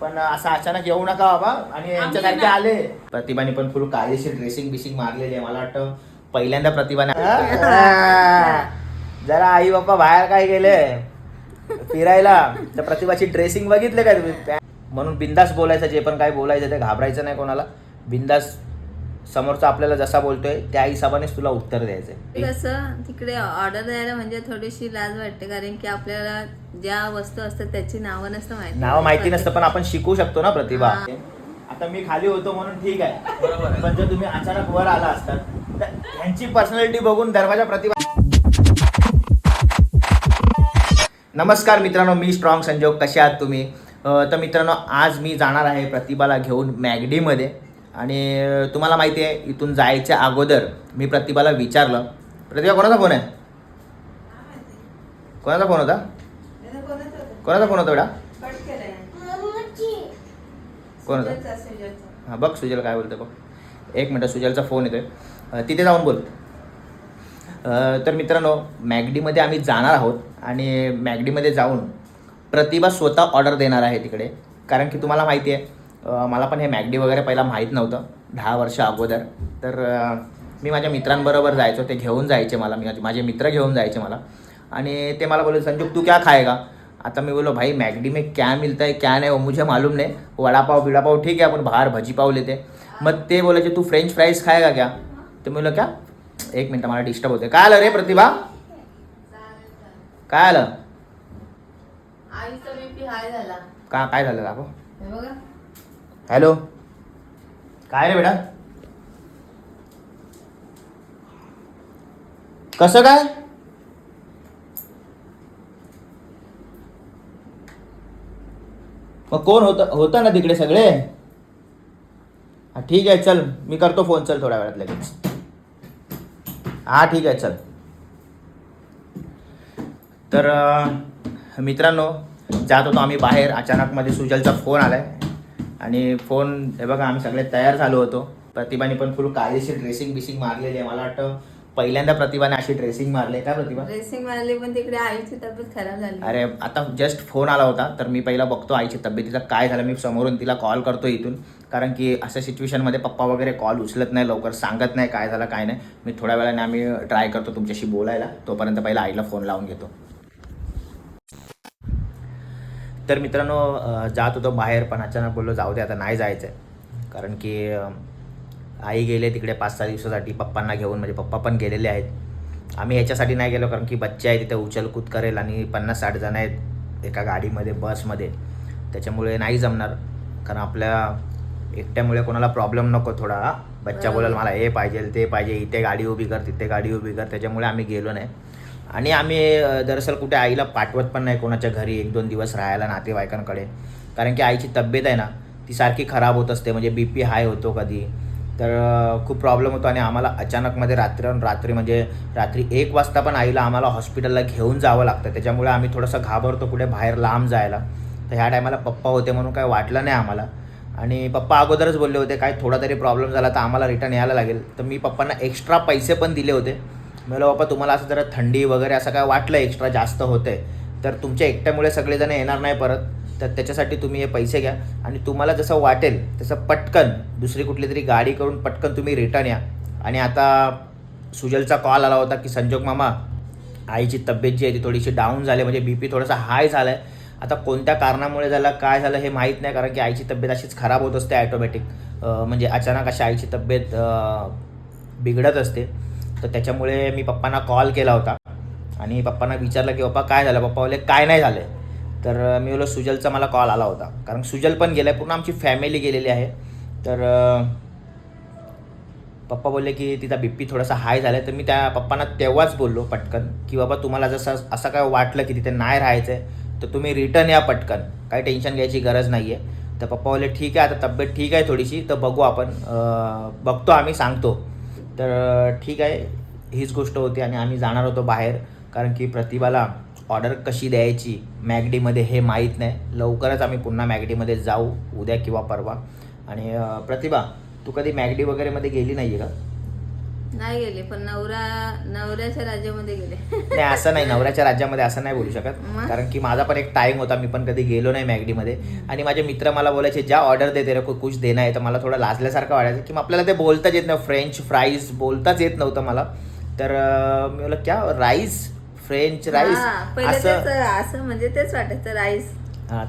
पण असं अचानक येऊ नका बाबा. आणि यांच्यासारखे. आले. प्रतिभाने पण फुल काळीशी ड्रेसिंग बिसिंग मारलेली आहे मला वाटतं पहिल्यांदा प्रतिभाने. जरा आई बाप्पा बाहेर काय गेले? फिरायला. तर प्रतिभाची ड्रेसिंग बघितले का तुम्ही? म्हणून बिंदास बोलायचं जे पण काय बोलायचं ते घाबरायचं नाही कोणाला. बिंदास समोरचा आपल्याला जसा बोलतोय त्या हिशोबानेच तुला उत्तर द्यायचंय. कसं तिकडे ऑर्डर द्यायला म्हणजे थोडीशी लाज वाटते कारण की आपल्याला ज्या वस्तू असतात त्याची नावं नसतं माहिती. नाव माहिती नसतं पण आपण शिकू शकतो ना प्रतिभा. हा. आता मी खाली होतो म्हणून ठीक आहे. पण जर तुम्ही अचानक वर आला असतात तर ह्यांची पर्सनॅलिटी बघून दरवाजा प्रतिभा नमस्कार मित्रांनो मी स्ट्रॉंग संजोग. कसे आहात तुम्ही? तर मित्रांनो आज मी जाणार आहे प्रतिभाला घेऊन मॅगडीमध्ये. आणि तुम्हाला माहिती आहे इथून जायच्या अगोदर मी प्रतिभाला विचारलं. प्रतिभा कोणाचा फोन आहे? कोणाचा फोन होता? कोणाचा फोन होता बेटा? कोण होता? हां बघ सुजल काय बोलतो बघ. एक मिनटं सुजलचा फोन येतोय. तिथे जाऊन बोल. तर मित्रांनो मॅगडीमध्ये आम्ही जाणार आहोत आणि मॅगडीमध्ये जाऊन प्रतिभा स्वतः ऑर्डर देणार आहे तिकडे. कारण की तुम्हाला माहिती आहे मला पण हे मॅगडी वगैरे पहिला माहीत नव्हतं दहा वर्ष अगोदर. तर मी माझ्या मित्रांबरोबर जायचो ते घेऊन जायचे मला मी माझे मित्र घेऊन जायचे मला. आणि ते मला बोलले संजू तू क्या खाएगा? आता मी बोलो भाई मैगडी में क्या मिलता है क्या नहीं वो मुझे मालूम नहीं. वड़ा पाव बिड़ा पाव ठीक है अपन बाहर भजी पाव लेते मग ते बोलायचे तू फ्रेंच फ्राईज खाएगा क्या? मी बोललो क्या? एक मिनटं मला डिस्टर्ब होते काय आलं रे प्रतिभा? काय आलं? काय झालं दाखव. हॅलो. काय रे बेटा? कसं काय? मग कोण होतं होतं ना तिकडे सगळे? हा ठीक आहे चल. मी करतो फोन. चल थोड्या वेळात लगेच. हा ठीक आहे चल. तर मित्रांनो जात होतो आम्ही बाहेर. अचानक मध्ये सुजलचा फोन आलाय. आणि फोन हे बघा आम्ही सगळे तयार झालो होतो. प्रतिभाने पण फुल काळीशी ड्रेसिंग बिसिंग मारलेली आहे. मला वाटतं पहिल्यांदा प्रतिभाने अशी ड्रेसिंग मारली काय प्रतिभा? ड्रेसिंग मारली पण तिकडे आईची तब्येत खराब झाली. अरे आता जस्ट फोन आला होता. तर मी पहिला बघतो आईची तब्येतीचा काय झालं? मी समोरून तिला कॉल करतो इथून. कारण की अशा सिच्युएशनमध्ये पप्पा वगैरे कॉल उचलत नाही लवकर सांगत नाही काय झालं काय नाही. मी थोड्या वेळाने आम्ही ट्राय करतो तुमच्याशी बोलायला. तोपर्यंत पहिला आईला फोन लावून घेतो. तर मित्रांनो जात होतो बाहेर पण अचानक बोललो जाऊ दे आता नाही जायचं आहे कारण की आई गेले तिकडे पाच सहा दिवसासाठी पप्पांना घेऊन म्हणजे पप्पा पण गेलेले आहेत. आम्ही ह्याच्यासाठी नाही गेलो कारण की बच्चे आहे तिथे उचलकूद करेल आणि पन्नास साठ जण आहेत एका गाडीमध्ये बसमध्ये. त्याच्यामुळे नाही जमणार. कारण आपल्या एकट्यामुळे कोणाला प्रॉब्लेम नको थोडा. हा. बच्चा बोलाल मला हे पाहिजे ते पाहिजे इथे गाडी उभी कर तिथे गाडी उभी कर. त्याच्यामुळे आम्ही गेलो नाही. आणि आम्ही दरअसल कुठे आईला पाठवत पण नाही कोणाच्या घरी. एक दोन दिवस राहायला नातेवाईकांकडे. कारण की आईची तब्येत आहे ना ती सारखी खराब होत असते. म्हणजे बी पी हाय होतो कधी. तर खूप प्रॉब्लेम होतो आणि आम्हाला अचानकमध्ये रात्र रात्री म्हणजे रात्री एक वाजता पण आईला आम्हाला हॉस्पिटलला घेऊन जावं लागतं. त्याच्यामुळे आम्ही थोडंसं घाबरतो कुठे बाहेर लांब जायला. तर ह्या टायमाला पप्पा होते म्हणून काय वाटलं नाही आम्हाला. आणि पप्पा अगोदरच बोलले होते काय थोडा तरी प्रॉब्लेम झाला तर आम्हाला रिटर्न यायला लागेल. तर मी पप्पांना एक्स्ट्रा पैसे पण दिले होते. म्हणलं बाप्पा तुम्हाला असं जरा थंडी वगैरे असं काय वाटलं एक्स्ट्रा जास्त होते तर तुमच्या एकट्यामुळे सगळेजण येणार नाही परत. तर त्याच्यासाठी तुम्ही हे पैसे घ्या आणि तुम्हाला जसं वाटेल तसं पटकन दुसरी कुठली तरी गाडी करून पटकन तुम्ही रिटर्न या. आणि आता सुजलचा कॉल आला होता की संजोग मामा आईची तब्येत जी आहे ती थोडीशी डाऊन झाली म्हणजे बी पी थोडासा हाय झाला आहे आता कोणत्या कारणामुळे झालं काय झालं हे माहीत नाही कारण की आईची तब्येत अशीच खराब होत असते ॲटोमॅटिक म्हणजे अचानक अशी आईची तब्येत बिघडत असते. तर त्याच्यामुळे मी पप्पांना कॉल केला होता. आणि पप्पांना विचारलं की पप्पा काय झालं? पप्पा बोलले काय नाही झालं तर मी बोललो सुजलचा मला कॉल आला होता. कारण सुजल पण गेला आहे पूर्ण आमची फॅमिली गेलेली आहे. तर पप्पा बोलले की तिचा बिप्पी थोडासा हाय झाला तर मी त्या पप्पांना तेव्हाच बोललो पटकन की बाबा तुम्हाला जसं असं काय वाटलं की तिथे नाही राहायचं आहे तर तुम्ही रिटर्न या पटकन. काही टेन्शन घ्यायची गरज नाही आहे तर पप्पा बोलले ठीक आहे आता तब्येत ठीक आहे थोडीशी तर बघू आपण बघतो आम्ही सांगतो. तर ठीक आहे. हीच गोष्ट होती आणि आम्ही जाणार होतो बाहेर. कारण की प्रतिभाला ऑर्डर कशी द्यायची मॅगडीमध्ये हे माहीत नाही. लवकरच आम्ही पुन्हा मॅगडीमध्ये जाऊ उद्या किंवा परवा. आणि प्रतिभा तू कधी मॅगडी वगैरेमध्ये गेली नाही आहे का? नाही गेले पण नवरा नवऱ्याच्या राज्यामध्ये गेले. नाही असं नाही नवऱ्याच्या राज्यामध्ये असं नाही बोलू शकत. मग? कारण की माझा पण एक टाइम होता मी पण कधी गेलो नाही मॅगडीमध्ये. आणि माझे मित्र मला बोलायचे ज्या ऑर्डर दे तेरे को कुछ देना आहे तर मला थोडं लाजल्यासारखं वाटायचं की मग आपल्याला ते बोलताच येत नाही फ्रेंच फ्राईज बोलताच येत नव्हतं मला. तर अं, मी बोला क्या? राईस फ्रेंच राईस हा, पहिले असं तेच असं म्हणजे तेच वाटायचं राईस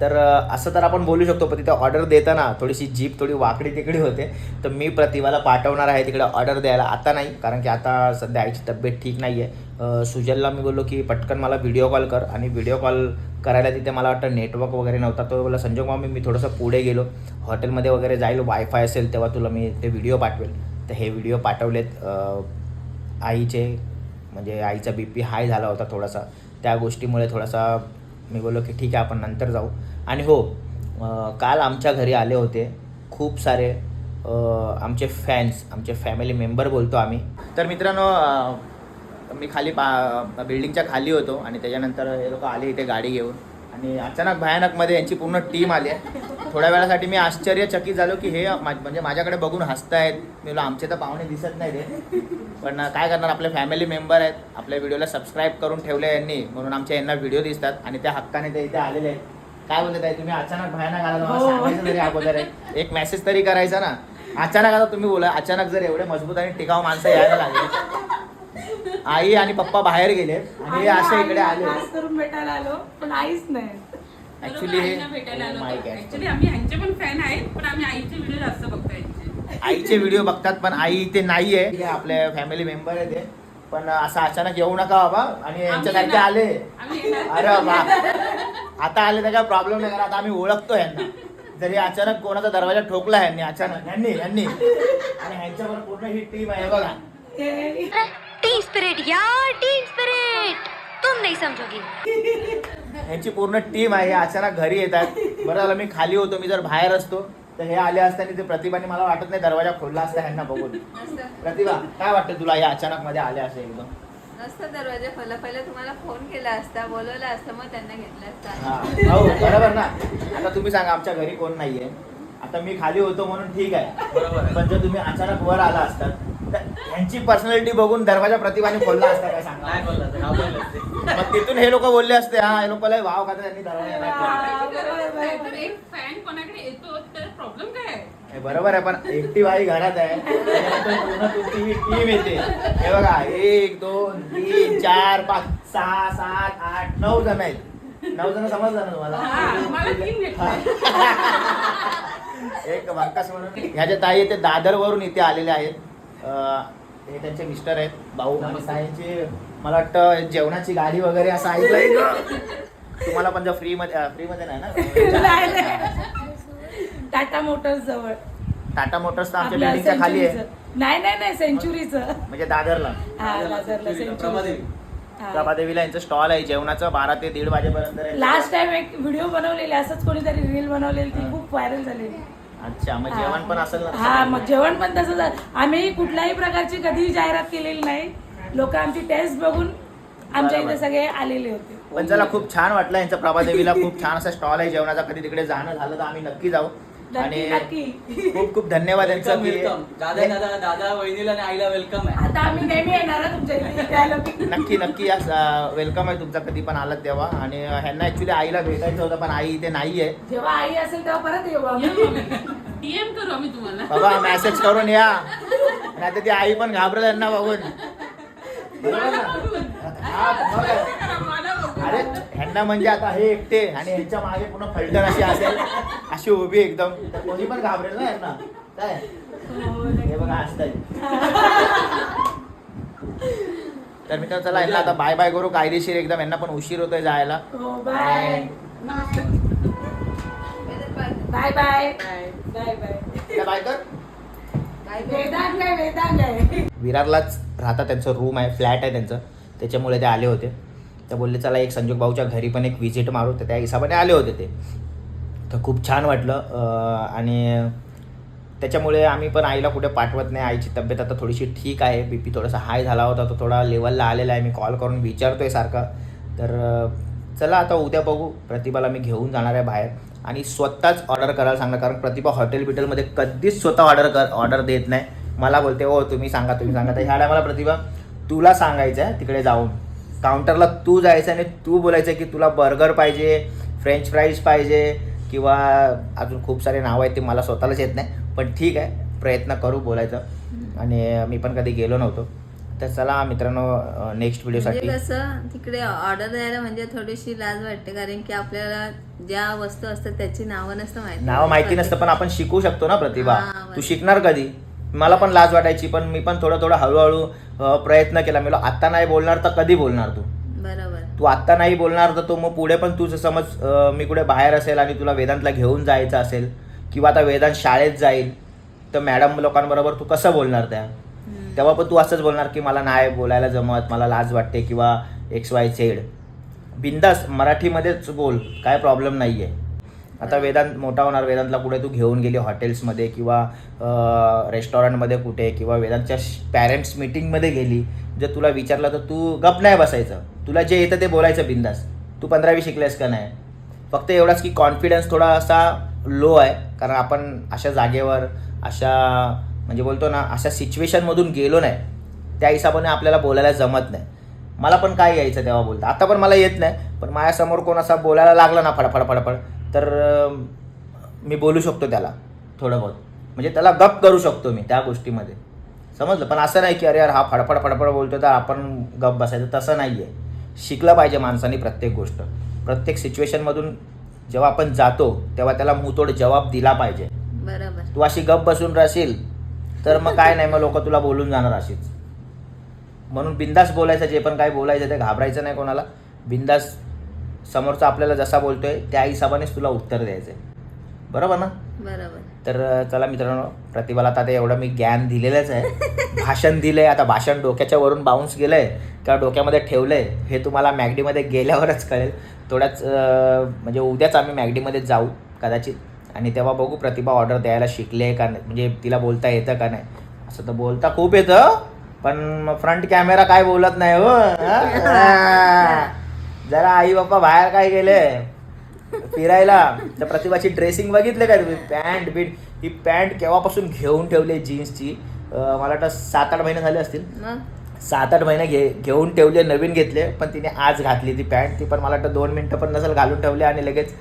तर असं तर आपण बोलू शकतो पण तिथे ऑर्डर देताना थोडीशी जीप थोडी वाकडी तिकडी होते. तर मी प्रतिभाला पाठवणार आहे तिकडे ऑर्डर द्यायला. आता नाही कारण की आता सध्या आईची तब्येत ठीक नाही आहे सुजलला मी बोललो की पटकन मला व्हिडिओ कॉल कर. आणि व्हिडिओ कॉल करायला तिथे मला वाटतं नेटवर्क वगैरे नव्हता. तो बोला संजय मामी मी थोडंसं पुढे गेलो. हॉटेलमध्ये वगैरे जाईल वायफाय असेल तेव्हा तुला मी ते व्हिडिओ पाठवेल. तर हे व्हिडिओ पाठवलेत आईचे. म्हणजे आईचा बी पी हाय झाला होता थोडासा. त्या गोष्टीमुळे थोडासा मी बोललो की ठीक आहे आपण नंतर जाऊ. आणि हो काल आमच्या घरी आले होते. खूप सारे आमचे फॅन्स आमचे फॅमिली मेंबर बोलतो आम्ही. तर मित्रांनो मी खाली पा बिल्डिंगच्या खाली होतो आणि त्याच्यानंतर हे लोक आले इथे गाडी घेऊन. आणि अचानक भयानकमध्ये यांची पूर्ण टीम आली. आहे थोड्या वेळासाठी मी आश्चर्यचकित झालो की हे म्हणजे माझ्याकडे बघून हसतायत. मी बोला आमचे तर पाहुणे दिसत नाही ते पण काय करणार? आपले फॅमिली मेंबर आहेत. आपल्या व्हिडिओला सबस्क्राईब करून ठेवले यांनी. म्हणून आमच्या यांना व्हिडिओ दिसतात. आणि त्या हक्काने ते इथे आलेले आहेत. काय बोलत आहे तुम्ही अचानक भयानक आला मला सांगायचं तरी अगोदर आहे. एक मेसेज तरी करायचा ना. अचानक आता तुम्ही बोला. अचानक जर एवढे मजबूत आणि टिकाऊ माणसं यायला लागली. आई आणि पप्पा बाहेर गेले आणि हे असे इकडे आले. भेटायला आलो पण आईच नाही. ऍक्च्युली हे माईक आहे. ऍक्च्युली आम्ही ह्यांचे पण फॅन आहेत पण आम्ही आईचे व्हिडिओ जास्त बघतो यांचे आईचे व्हिडिओ बघतात पण आई इथे नाहीये हे आपल्या फॅमिली मेंबर आहे ते पण असं अचानक येऊ नका बाबा आणि यांच्यासारखे येणार. आले. अरे वा. आता आले तर काय प्रॉब्लेम नाही कारण आता आम्ही ओळखतो यांना. जरी अचानक कोणाचा दरवाजा ठोकला यांनी अचानक यांनी यांनी. आणि ह्यांच्यावर पूर्ण ही टीम आहे बघा. हे- टी स्पिरिट यार टी स्पिरिट तुम नहीं समझोगी। यांची पूर्ण टीम आहे हे अचानक घरी येतात. बरं झालं मी खाली होतो मी जर बाहेर असतो तर हे आले असताना ते प्रतिभाने मला वाटत नाही दरवाजा खोलला असता ह्यांना बघून. नसतं प्रतिभा काय वाटतं तुला या अचानक मध्ये आले असे एकदम? नसतं दरवाजा खोला पहिले तुम्हाला फोन केला असता बोलवला असतं मग त्यांना घेतलं असतं. हो. बरोबर ना? आता तुम्ही सांगा आमच्या घरी कोण नाहीये? आता मी खाली होतो म्हणून ठीक आहे. पण जर तुम्ही अचानक वर आला असतात ह्यांची पर्सनॅलिटी बघून दरवाजा प्रतिभाने खोलला असता काय सांगा? नाही बोलला तर घाबरले असते. मग तिथून हे लोक बोलले असते हा हे लोक वाव खाता त्यांनी दरवाजा नाही खोलला. हा, बरोबर, नाही, बरोबर. तर एक फॅन कोणाकडे येतो तर प्रॉब्लेम काय आहे? हे बरोबर आहे पण एकटी बाई घरात आहे. त्याच्यानंतर पूर्ण तुमची टीम येते. हे बघा एक दोन तीन चार पाच सहा सात आठ नऊ जण आहेत. नऊ जण समजलं ना हा, मला तीन तुम्हाला भेटले. एक वाकास म्हणून. ह्याच्या ताई ते दादर वरून इथे आलेले आहेत. हे त्यांचे मिस्टर आहेत भाऊ आणि ताईंची मला वाटतं जेवणाची गाडी वगैरे असं ऐकलंय. तुम्हाला पण जर फ्री मध्ये फ्री मध्ये नाही ना. टाटा मोटर्स जवळ. टाटा मोटर्स तर आमच्या आपल्या बिल्डिंगच्या खाली आहे. सेंचुरीचं. नाही नाही नाही सेंचुरीचं म्हणजे दादरला. हा दादरला प्रभादेवी. सेंचुरी प्रभादेवीला यांचं स्टॉल आहे जेवणाचं बारा ते दीड वाजेपर्यंत आहे. लास्ट टाइम एक व्हिडिओ बनवलेली असंच कोणीतरी रील बनवलेली ती खूप व्हायरल झालेली. अच्छा मग जेवण पण असेल ना? हा मग जेवण पण तसं आम्ही कुठल्याही प्रकारची कधीही जाहिरात केलेली नाही. लोक आमची टेस्ट बघून आमच्या बरोबर. इथे सगळे आलेले होते. पण चला खूप छान वाटलं यांचं प्रभादेवीला. खूप छान असा स्टॉल आहे जेवणाचा. कधी तिकडे जाणं झालं तर आम्ही नक्की जाऊ. आणि नक्की. खूप खूप धन्यवाद यांचं की वेलकम दादा दादा दादा वहिनीला आणि आईला वेलकम आहे. आता आम्ही नेहमी येणार हा तुमच्या इथे नक्की नक्की वेलकम आहे तुमचा कधी पण आलात तेव्हा. आणि ह्यांना ऍक्च्युली आईला भेटायचं होतं पण आई इथे नाहीये. जेव्हा आई असेल तेव्हा परत येऊ आम्ही. डीएम करू आम्ही तुम्हाला. बाबा मेसेज करून या. नाही ती आई पण घाबरेल यांना बघून. बरोबर ना? हा, बघा. मला बघू. अरे ह्यांना म्हणजे आता हे एकटे आणि ह्यांच्या मागे पूर्ण फलटण अशी असेल अशी उभी एकदम. तर कोणी पण घाबरेल ना यांना. काय? हे बघा असतात तर मित्रांनो चला यांना आता बाय बाय करू. कायदेशीर एकदम यांना पण उशीर होतोय जायला. Bye bye bye bye bye त्या बाय कर. वेदांग आहे वेदांग आहे. विरारलाच राहतात त्यांचं रूम आहे फ्लॅट आहे त्यांचं. त्याच्यामुळे ते आले होते. तर बोलले चला एक संजोग भाऊच्या घरी पण एक व्हिजिट मारू. तर त्या हिशोबाने आले होते ते. तर खूप छान वाटलं. आणि त्याच्यामुळे आम्ही पण आईला कुठे पाठवत नाही. आईची तब्येत आता थोडीशी ठीक आहे. बी पी थोडासा हाय झाला होता. तो थोडा लेवलला आलेला आहे. मी कॉल करून विचारतोय सारखा. तर चला आता उद्या बघू. प्रतिभाला मी घेऊन जाणार आहे बाहेर. आणि स्वतःच ऑर्डर करायला सांगणार कारण प्रतिभा हॉटेल बिटेलमध्ये कधीच स्वतः ऑर्डर कर ऑर्डर देत नाही. मला बोलते हो तुम्ही सांगा तुम्ही सांगा. तर ह्या टायमाला प्रतिभा तुला सांगायचं आहे तिकडे जाऊन. काउंटरला तू जायचं आणि तू बोलायचं की तुला बर्गर पाहिजे फ्रेंच फ्राईज पाहिजे किंवा अजून खूप सारे नाव आहेत ते मला स्वतःलाच येत नाही. पण ठीक आहे प्रयत्न करू बोलायचं. आणि मी पण कधी गेलो नव्हतो. तर चला मित्रांनो नेक्स्ट म्हणजे व्हिडिओसाठी कसं तिकडे ऑर्डर द्यायला म्हणजे थोडीशी लाज वाटते कारण की आपल्याला ज्या वस्तू असतात त्याची नावं नसतं माहिती. नाव माहिती नसतं पण आपण शिकू शकतो ना प्रतिभा. तू. शिकणार कधी? मला पण लाज वाटायची पण मी पण थोडं थोडं हळूहळू प्रयत्न केला. मी बोललो, आता नाही बोलणार तर कधी बोलणार तू? बरोबर. तू आत्ता नाही बोलणार तर तो मग पुढे पण तुझं समज मी कुठे बाहेर असेल आणि तुला वेदांतला घेऊन जायचं असेल किंवा आता वेदांत शाळेत जाईल तर मॅडम लोकांबरोबर तू कसं बोलणार त्या. तेव्हा पण तू असंच बोलणार की मला नाही बोलायला जमत मला लाज वाटते किंवा एक्स वाय झेड बिंदास मराठीमध्येच बोल काय प्रॉब्लेम नाही आहे आता वेदांत मोठा होणार वेदांतला कुठे तू घेऊन गेली हॉटेल्समध्ये किंवा रेस्टॉरंटमध्ये कुठे किंवा वेदांतच्या पॅरेंट्स मीटिंगमध्ये गेली जर तुला विचारलं तर तू गप नाही बसायचं. तुला जे येतं ते बोलायचं बिंदास. तू पंधरावी शिकलेस का नाही? फक्त एवढाच की कॉन्फिडन्स थोडा असा लो आहे. कारण आपण अशा जागेवर अशा म्हणजे बोलतो ना अशा सिच्युएशनमधून गेलो नाही. त्या हिशोबाने आपल्याला बोलायला जमत नाही. मला पण काय यायचं तेव्हा बोलतं? आता पण मला येत नाही. पण माझ्यासमोर कोण असा बोलायला लागला ना फडफड फडफड तर मी बोलू शकतो त्याला थोडं बहुत. म्हणजे त्याला गप करू शकतो मी त्या गोष्टीमध्ये. समजलं? पण असं नाही की अरे यार हा फडफड फडफड बोलतो तर आपण गप बसायचं. तसं नाही आहे शिकलं पाहिजे माणसाने प्रत्येक गोष्ट. प्रत्येक सिच्युएशनमधून जेव्हा आपण जातो तेव्हा त्याला मुतोड जबाब दिला पाहिजे. बरोबर. तू अशी गप बसून राहशील तर मग काय नाही मग लोक तुला बोलून जाणार अशीच. म्हणून बिंदास बोलायचं जे पण काय बोलायचं ते घाबरायचं नाही कोणाला. बिंदास समोरचा आपल्याला जसा बोलतोय त्या हिशोबानेच तुला उत्तर द्यायचं आहे बरोबर ना? बरोबर. तर चला मित्रांनो प्रतिभाला आता ते एवढं मी ज्ञान दिलेलंच आहे. भाषण दिलंय आता भाषण डोक्याच्या वरून बाउन्स गेलंय किंवा डोक्यामध्ये ठेवलंय हे तुम्हाला मॅगडीमध्ये गेल्यावरच कळेल. थोड्याच म्हणजे उद्याच आम्ही मॅगडीमध्ये जाऊ कदाचित. आणि तेव्हा बघू प्रतिभा ऑर्डर द्यायला शिकले का नाही म्हणजे तिला बोलता येतं का नाही. असं तर बोलता खूप येतं पण फ्रंट कॅमेरा काय बोलत नाही हा? जरा आई बाप्पा बाहेर काय गेले? फिरायला. तर प्रतिभाची ड्रेसिंग बघितले का तुम्ही? पॅन्ट बीट ही पॅन्ट केव्हापासून घेऊन ठेवली जीन्सची? मला वाटतं सात आठ महिने झाले असतील. सात आठ महिने घे घेऊन ठेवले नवीन घेतले पण तिने आज घातली ती पॅन्ट ती पण मला वाटतं दोन मिनटं पण नसेल घालून ठेवली आणि लगेच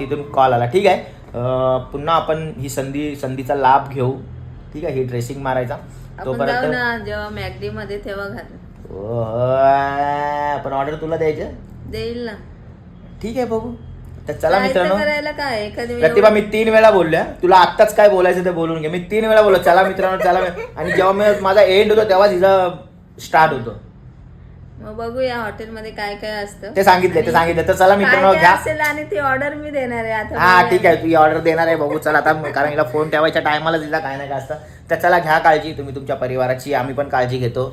तिथून कॉल आला. ठीक आहे? पुन्हा आपण ही संधी संधीचा लाभ घेऊ. ठीक आहे? ही ड्रेसिंग मारायचा. तोपर्यंत जेव्हा मॅगडी मध्ये तेव्हा घालू. पण ऑर्डर तुला द्यायचं? देईल ना. ठीक आहे बघू. तर चला काय तर मित्रांनो. करायला काय? प्रतिभा मी तीन वेळा बोलल्या. तुला आत्ताच काय बोलायचं ते बोलून घे. मी तीन वेळा बोललो. चला मित्रांनो चला मी-" आणि जेव्हा मी माझा एंड होतो तेव्हा तिचा स्टार्ट होतो. मग बघूया हॉटेलमध्ये काय काय असतं. ते सांगितले ते सांगितले. तर चला मित्रांनो काय घ्या. असेल आणि ती ऑर्डर मी देणार आहे आता. हा बघूया. ठीक आहे. तू ऑर्डर देणार आहे बघू. चला आता कारण हिला फोन ठेवायच्या टायमाला दिला काय नाही काय असतं. तर चला घ्या काळजी. तुम्ही तुमच्या परिवाराची आम्ही पण काळजी घेतो.